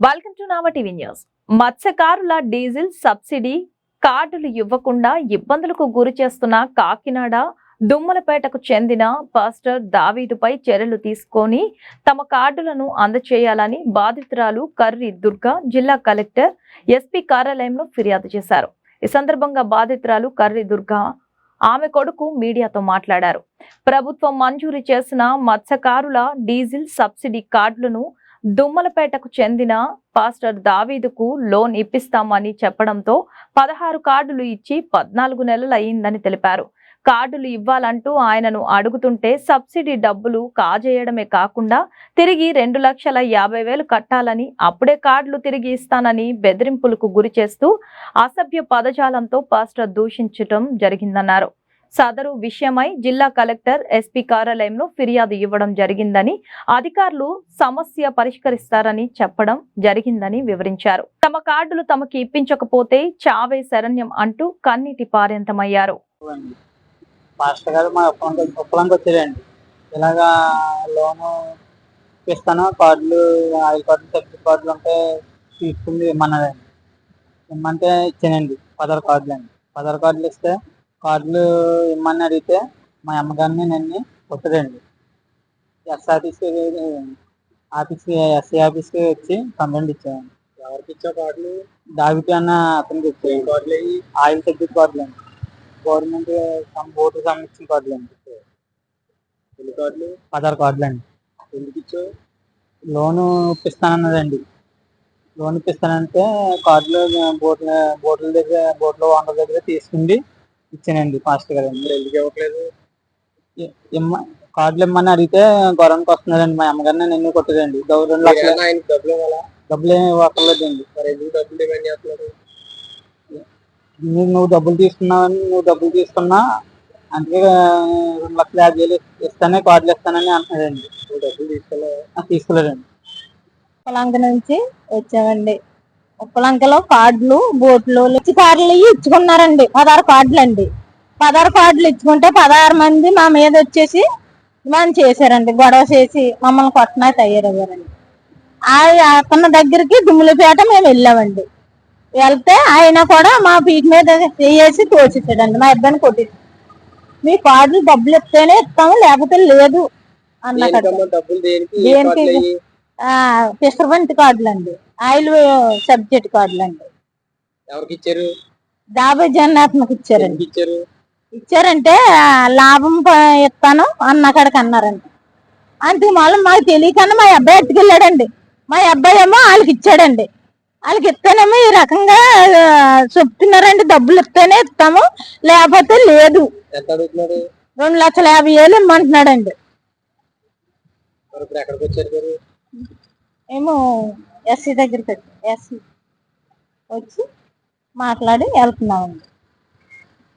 Welcome to Nama TV news. మత్స్యకారుల diesel subsidy కార్డులు ఇవ్వకుండా ఇబ్బందులకు గురి చేస్తున్న కాకినాడ దుమ్మలపేటకు చెందిన పాస్టర్ దావీదుపై చర్యలు తీసుకొని తమ కార్డులను అందచేయాలని బాధితురాలు కర్రి దుర్గా జిల్లా కలెక్టర్ ఎస్పీ కార్యాలయంలో ఫిర్యాదు చేశారు. ఈ సందర్భంగా బాధితురాలు కర్రి దుర్గా ఆమె కొడుకు మీడియాతో మాట్లాడారు. ప్రభుత్వం మంజూరు చేసిన మత్స్యకారుల డీజిల్ సబ్సిడీ కార్డులను దుమ్మలపేటకు చెందిన పాస్టర్ దావీదుకు లోన్ ఇప్పిస్తామని చెప్పడంతో పదహారు కార్డులు ఇచ్చి పద్నాలుగు నెలలు అయిందని తెలిపారు. కార్డులు ఇవ్వాలంటూ ఆయనను అడుగుతుంటే సబ్సిడీ డబ్బులు కాజేయడమే కాకుండా తిరిగి రెండు లక్షల యాభై వేలు కట్టాలని అప్పుడే కార్డులు తిరిగి ఇస్తానని బెదిరింపులకు గురి చేస్తూ అసభ్య పదజాలంతో పాస్టర్ దూషించటం జరిగిందన్నారు. సదరు విషయమై జిల్లా కలెక్టర్ ఎస్పీ కార్యాలయంలో ఫిర్యాదు ఇవ్వడం జరిగిందని అధికారులు సమస్య పరిష్కరిస్తారని చెప్పడం జరిగిందని వివరించారు. తమ కార్డులు తమకి ఇప్పించకపోతే చావే శరణ్యం అంటూ కన్నీటి పార్యంతమయ్యారు మాస్టర్ గారు మా ఉప్పలంకి వచ్చారండి ఇలాగా లోను ఇస్తాను కార్డులు ఆయిల్ కార్డులు సబ్సిడీ కార్డులు ఉంటే తీసుకుంది ఇమ్మన్నదండి ఇమ్మంటే ఇచ్చానండి. పదహారు కార్డులు అండి. పదహారు కార్డులు ఇస్తే కార్డులు ఇమ్మని అడిగితే మా అమ్మగారిని నన్ను కొట్టడండి ఎస్ ఆఫీస్కి ఎస్సీ ఆఫీస్కి వచ్చి కంప్లైంట్ ఇచ్చామండి ఎవరికి ఇచ్చా కార్డులు? దావితే అన్న అతనికి ఇచ్చాయి కార్డులు ఆయిల్ సబ్సిడీ కార్డులు అండి. గవర్నమెంట్ ఓటు సంబంధించిన కార్డులు అండి. ఎన్ని కార్డులు? పదహారు కార్డులు అండి. ఎందుకు ఇచ్చావు? లోను ఇప్పిస్తానన్నదండి. లోన్ ఇప్పిస్తానంటే కార్డులు బోట్ల బోట్ల దగ్గర బోట్ల ఓనర్ దగ్గర తీసుకుంది. ఇచ్చానండి ఫాస్ట్ గారు ఎందుకు ఇవ్వట్లేదు? ఇమ్మ కార్డులు ఇమ్మని అడిగితే గొడవనికి వస్తున్నారండి మా అమ్మగారిని నిన్ను కొట్టదండి? రెండు లక్షలు డబ్బులు డబ్బులు ఏమి ఇవ్వక్కర్లేదండి. మరి ఎందుకు డబ్బులు డిమాండ్ నువ్వు నువ్వు డబ్బులు తీసుకున్నావని నువ్వు డబ్బులు తీసుకున్నా అందుకే రెండు లక్షల యాభై వేలు ఇస్తానే కార్డులు ఇస్తానని అంటున్నాడండి. నువ్వు డబ్బులు తీసుకోలే తీసుకోలేదండి ఉప్పలంక నుంచి వచ్చామండి. ఉప్పలంకలో కార్డులు బోట్లు ఇచ్చి కార్డులు ఇచ్చుకున్నారండి. పదహారు కార్డులు అండి పదహారు కార్డులు ఇచ్చుకుంటే పదహారు మంది మా మీద వచ్చేసి మనం చేశారండి. గొడవ చేసి మమ్మల్ని కొట్టనా తయారయ్యారండి. ఆ అతని దగ్గరికి దుమ్ములపేట మేము వెళ్ళామండి. వెళ్తే ఆయన కూడా మా పీక్ మీద వేసి తోచేసాడండి మా ఇద్దరిని కొట్టి మీ కార్డులు డబ్బులు ఇస్తేనే ఇస్తాము లేకపోతే లేదు డబ్బులు దేనికి? అయ్యి? పిస్టర్బంట్ కార్డులు అండి ఆయిల్ సబ్జెక్ట్ కార్డులు అండి ఎవరికి ఇచ్చారు జగన్నాథ్కి ఇచ్చారండి ఇచ్చారు ఇచ్చారంటే లాభం ఇస్తాను అన్న కాడికి అన్నారండి అందుకు మళ్ళీ మాకు తెలియకన్నా మా అబ్బాయి ఎత్తుకెళ్ళాడండి మా అబ్బాయి ఏమో వాళ్ళకి ఇచ్చాడండి వాళ్ళకి ఇస్తేనేమో ఈ రకంగా చెప్తున్నారండి డబ్బులు ఇస్తేనే ఇస్తాము లేకపోతే లేదు. రెండు లక్షల యాభై వేలు ఇమ్మంటున్నాడండి. ఏమో ఎస్సీ దగ్గరికి వచ్చి ఎస్సీ వచ్చి మాట్లాడి వెళ్తున్నామండి.